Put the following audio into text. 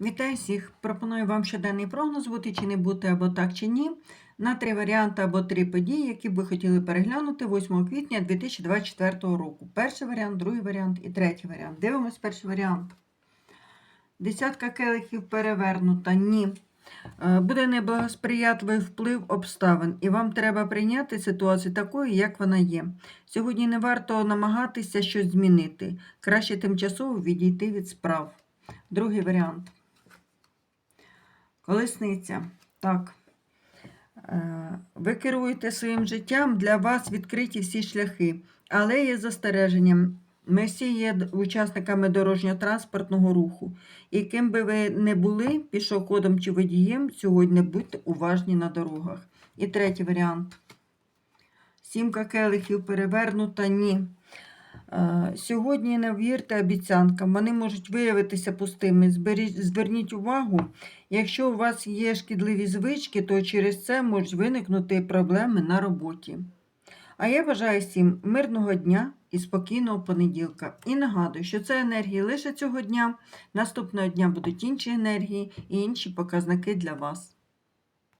Вітаю всіх! Пропоную вам щоденний прогноз бути чи не бути або так чи ні на три варіанти або три події, які б ви хотіли переглянути 8 квітня 2024 року. Перший варіант, другий варіант і третій варіант. Дивимось перший варіант. Десятка келихів перевернута. Ні. Е, Буде неблагосприятливий вплив обставин, і вам треба прийняти ситуацію такою, як вона є. Сьогодні не варто намагатися щось змінити. Краще тимчасово відійти від справ. Другий варіант. Колесниця. Так. Е, Ви керуєте своїм життям, для вас відкриті всі шляхи, але є застереженням. Ми всі є учасниками дорожньо-транспортного руху. І ким би ви не були, пішоходом чи водієм, сьогодні будьте уважні на дорогах. І третій варіант. Сімка келихів перевернута, ні. Е, Сьогодні не вірте обіцянкам, вони можуть виявитися пустими. Зверніть увагу, якщо у вас є шкідливі звички, то через це можуть виникнути проблеми на роботі. А я бажаю всім мирного дня і спокійного понеділка. І нагадую, що це енергії лише цього дня. Наступного дня будуть інші енергії і інші показники для вас.